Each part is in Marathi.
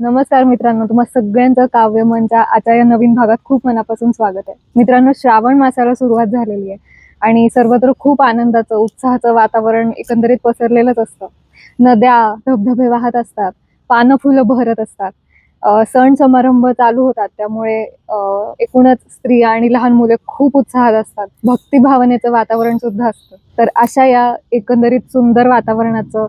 नमस्कार मित्रांनो तुम्हा सगळ्यांचं काव्य मंच्या आजच्या या नवीन भागात खूप मनापासून स्वागत आहे. मित्रांनो श्रावण मासाला सुरुवात झालेली आहे आणि सर्वत्र खूप आनंदाचं उत्साहाचं वातावरण एकंदरीत पसरलेलंच असतं. नद्या धबधबे वाहत असतात पानं फुलं बहरत असतात. सण समारंभ चालू होतात त्यामुळे एकूणच स्त्रिया आणि लहान मुले खूप उत्साहात असतात. भक्तिभावनेचं वातावरण सुद्धा असतं. तर अशा या एकंदरीत सुंदर वातावरणाचं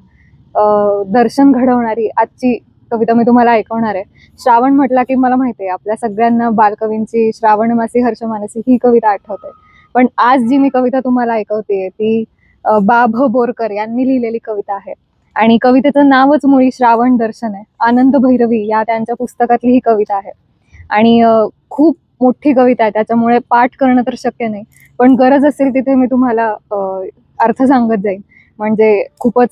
दर्शन घडवणारी आजची कविता मी तुम्हाला ऐकवणार आहे. श्रावण म्हटला की मला माहिती आहे आपल्या सगळ्यांना बालकवींची श्रावण मासी हर्ष मानसी ही कविता आठवते. पण आज जी मी कविता तुम्हाला ऐकवते ती बाभ बा भ बोरकर यांनी लिहिलेली कविता आहे. आणि कवितेचं नावच मुळी श्रावण दर्शन आहे. आनंद भैरवी या त्यांच्या पुस्तकातली ही कविता आहे. आणि खूप मोठी कविता आहे. त्याच्यामुळे पाठ करणं तर शक्य नाही. पण गरज असेल तिथे मी तुम्हाला अर्थ सांगत जाईन. म्हणजे खूपच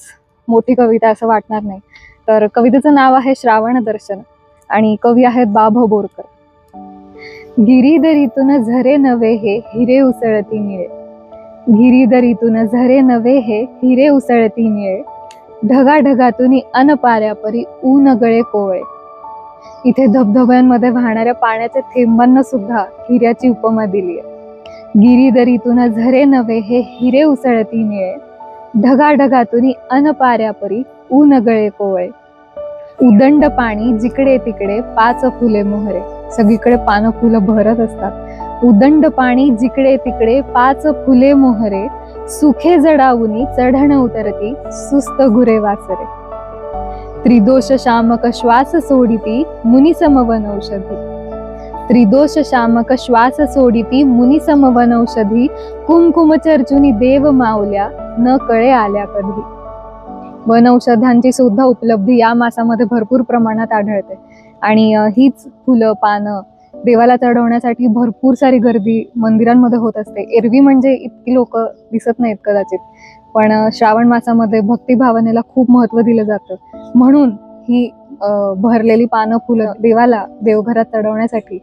मोठी कविता असं वाटणार नाही. तर कवितेचं नाव आहे श्रावण दर्शन आणि कवी आहेत बाभ बोरकर. गिरीदरीतून झरे नवे हे हिरे उसळती निळे. गिरीदरीतून झरे नवे हे हिरे उसळती निळे. ढगाढगातून अनपाऱ्यापरी ऊन गळे कोवळे. इथे धबधब्यांमध्ये वाहणाऱ्या पाण्याच्या थेंबांना सुद्धा हिऱ्याची उपमा दिली आहे. गिरीदरीतून झरे नवे हे हिरे उसळती निळे. ढगाढगातून अनपाऱ्यापरी अनपाऱ्या ऊन गळे कोवळे. उदंड पाणी जिकडे तिकडे पाच फुले मोहरे. सगळीकडे पानं फुलं भरत असतात. उदंड पाणी जिकडे तिकडे पाच फुले मोहरे. सुखे जडावुनी चढण उतरती सुस्त घुरे वासरे. त्रिदोष शामक श्वास सोडिती मुनी समवनौषधी त्रिदोष शामक श्वास सोडिती मुनी समवनौषधी कुमकुम चर्चुनी देव मावल्या न कळे आल्या कधी. वनौषधांची सुद्धा उपलब्धी या मासामध्ये भरपूर प्रमाणात आढळते. आणि हीच फुलं पानं देवाला चढवण्यासाठी भरपूर सारी गर्दी मंदिरांमध्ये होत असते. एरवी म्हणजे इतकी लोक दिसत नाहीत कदाचित. पण श्रावण मासामध्ये भक्तिभावनेला खूप महत्त्व दिलं जातं. म्हणून ही भरलेली पानं फुलं देवाला देवघरात चढवण्यासाठी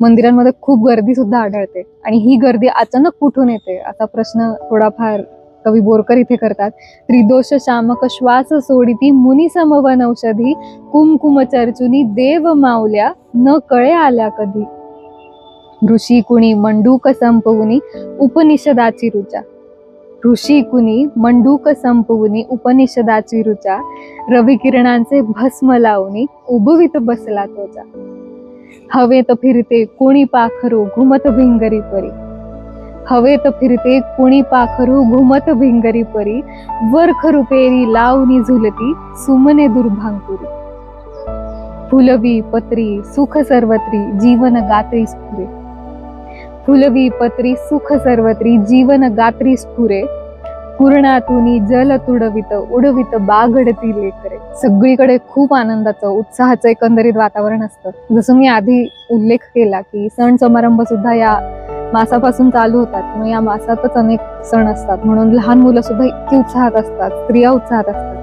मंदिरांमध्ये खूप गर्दी सुद्धा आढळते. आणि ही गर्दी अचानक कुठून येते? असा प्रश्न थोडाफार कवी बोरकर इथे करतात. त्रिदोष शामक श्वास सोडिती मुनी समवन औषधी कुमकुम चर्चुनी देव मावल्या न कळे आल्या कधी. ऋषी कुणी मंडूक संपवुनी उपनिषदाची रुचा ऋषी कुणी मंडूक संपवुनी उपनिषदाची रुचा रविकिरणांचे भस्म लावणी उभवित बसला तोचा हवेत फिरते कोणी पाखरू घुमत भिंगरी परी. हवेत फिरते कुणी पाखरू घुमत भिंगरी परी वर खरुपेरी लावणी झुलती सुमने दुर्भांकुरी. फुलवी पत्री सुख सर्वत्री जीवन गात्री स्फुरे. फुलवी पत्री सुख सर्वत्री जीवन गात्री स्फुरे. पूर्णातुनी जल तुडवित उडवित बागडती लेकरे. सगळीकडे खूप आनंदाचं उत्साहाचं एकंदरीत वातावरण असतं. जसं मी आधी उल्लेख केला की सण समारंभ सुद्धा या मासापासून चालू होतात. मग या मासातच अनेक सण असतात. म्हणून लहान मुलं सुद्धा इतकी उत्साहात असतात. स्त्रिया उत्साहात असतात.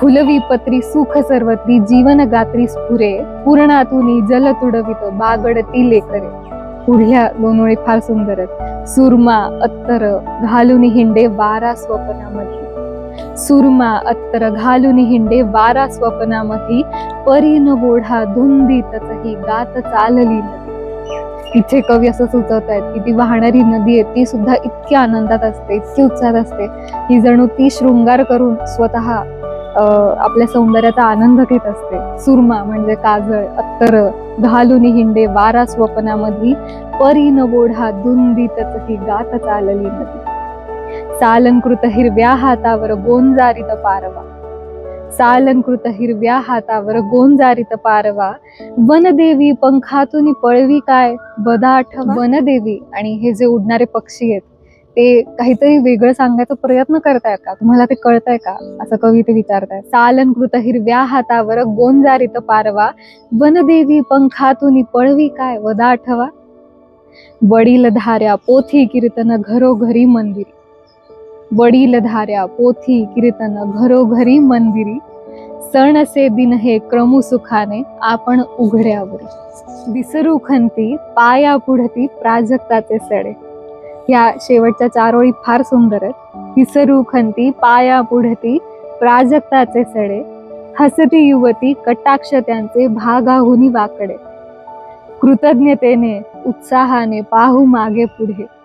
फुलवी पत्री सुख सर्वत्री जीवन गात्री स्फुरे पूर्णातुनी जल तुडवित बागडती लेकरे. पुढल्या दोन ओळी फार सुंदर आहेत. सुरमा अत्तर घालून हिंडे वारा स्वप्नामध्ये. सुरमा अत्तर घालून हिंडे वारा स्वप्नामध्ये. परीन बोढा धुंदीतही गात चालली इथे कवी असं सुचवत आहेत की ती वाहणारी नदी आहे ती सुद्धा इतकी आनंदात असते इतकी उत्साहात असते. की जणू ती शृंगार करून स्वतः आपल्या सौंदर्याचा आनंद घेत असते. सुरमा म्हणजे काजळ अत्तर घालून हिंडे वारा स्वप्नामध्ये परीन बोढा ही गात चालली नदी. सालंकृत हिरव्या हातावर गोंजारित पारवा. सालंकृत हिरव्या हातावर गोंजारित पारवा. वनदेवी पंखातून पळवी काय? बदाठ वनदेवी आणि हे जे उडणारे पक्षी आहेत ते काहीतरी वेगळं सांगायचा प्रयत्न करताय का? तुम्हाला ते कळतंय का? असं कवी ते विचारताय सालंकृत हिरव्या हातावर गोंजारित पारवा. वनदेवी पंखातून पळवी काय? वदाठवा वडील धाऱ्या पोथी कीर्तन घरोघरी मंदिरी. वडील धाऱ्या पोथी कीर्तन घरोघरी मंदिरी सण असे दिन हे क्रमु सुखाने आपण उघड्यावर. विसरू खंती पाया पुढती प्राजक्ताचे सडे. या शेवटच्या चार ओळी फार सुंदर आहेत. विसरू खंती पाया पुढती प्राजक्ताचे सडे. हसती युवती कटाक्ष त्यांचे भागाहुनी वाकडे. कृतज्ञतेने उत्साहाने पाहू मागे पुढे.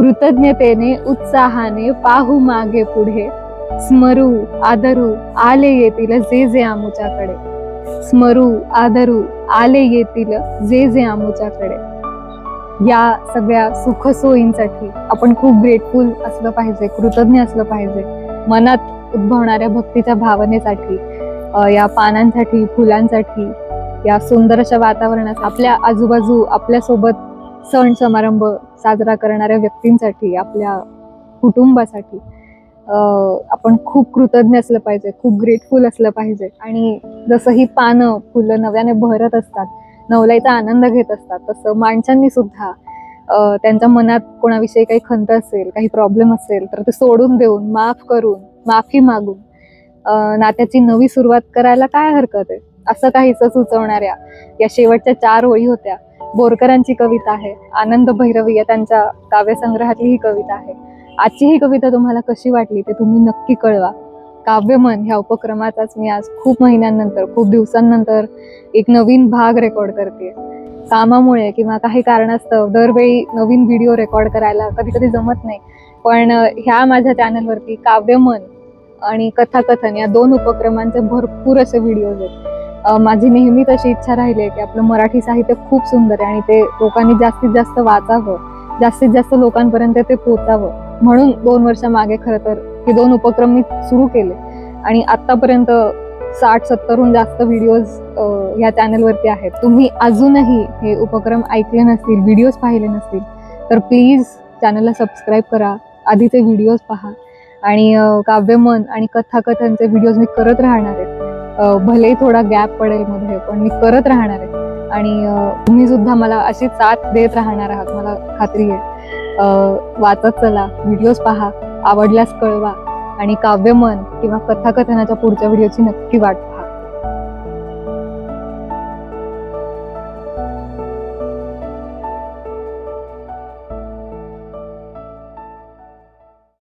कृतज्ञतेने उत्साहाने पाहू मागे पुढे. स्मरू आदरू आले येतील जे जे आमुच्याकडे. स्मरू आदरू आले येतील जे जे आमुच्याकडे. या सगळ्या सुखसोयींसाठी आपण खूप ग्रेटफुल असलं पाहिजे कृतज्ञ असलं पाहिजे. मनात उद्भवणाऱ्या भक्तीच्या भावनेसाठी या पानांसाठी फुलांसाठी या सुंदर अशा वातावरणात आपल्या आजूबाजू आपल्यासोबत सण समारंभ साजरा करणाऱ्या व्यक्तींसाठी आपल्या कुटुंबासाठी आपण खूप कृतज्ञ असलं पाहिजे खूप ग्रेटफुल असलं पाहिजे. आणि जसं ही पानं फुलं नव्याने बहरत असतात नवलाईचा आनंद घेत असतात तसं माणसांनी सुद्धा त्यांच्या मनात कोणाविषयी काही खंत असेल काही प्रॉब्लेम असेल तर ते सोडून देऊन माफ करून माफी मागून नात्याची नवी सुरुवात करायला काय हरकत आहे? असं काहीसं सुचवणाऱ्या या शेवटच्या चार ओळी होत्या. बोरकरांची कविता आहे आनंद भैरवी या त्यांच्या काव्यसंग्रहातली ही कविता आहे. आजची ही कविता तुम्हाला कशी वाटली ते तुम्ही नक्की कळवा. काव्यमन ह्या उपक्रमाचाच मी आज खूप महिन्यांनंतर खूप दिवसांनंतर एक नवीन भाग रेकॉर्ड करते. कामामुळे किंवा काही कारणास्तव दरवेळी नवीन व्हिडिओ रेकॉर्ड करायला कधी कधी जमत नाही. पण ह्या माझ्या चॅनलवरती काव्यमन आणि कथाकथन या दोन उपक्रमांचे भरपूर असे व्हिडिओज आहेत. माझी नेहमीच अशी इच्छा राहिली आहे की आपलं मराठी साहित्य खूप सुंदर आहे आणि ते लोकांनी जास्तीत जास्त वाचावं जास्तीत जास्त लोकांपर्यंत ते पोचावं. म्हणून दोन वर्षामागे खरं तर हे दोन उपक्रम मी सुरू केले. आणि आतापर्यंत साठ सत्तरहून जास्त व्हिडिओज ह्या चॅनलवरती आहेत. तुम्ही अजूनही हे उपक्रम ऐकले नसतील व्हिडिओज पाहिले नसतील तर प्लीज चॅनलला सबस्क्राईब करा. आधीचे व्हिडिओज पहा. आणि काव्यमन आणि कथाकथनचे व्हिडिओज मी करत राहणार आहेत भले थोडा गॅप पडेल मध्ये पण मी करत राहणार आहे. आणि तुम्ही सुद्धा मला अशी साथ देत राहणार आहात मला खात्री आहे. वाचत चला व्हिडिओज पहा आवडल्यास कळवा आणि काव्यमन किंवा कथाकथनाच्या पुढच्या व्हिडिओची नक्की वाट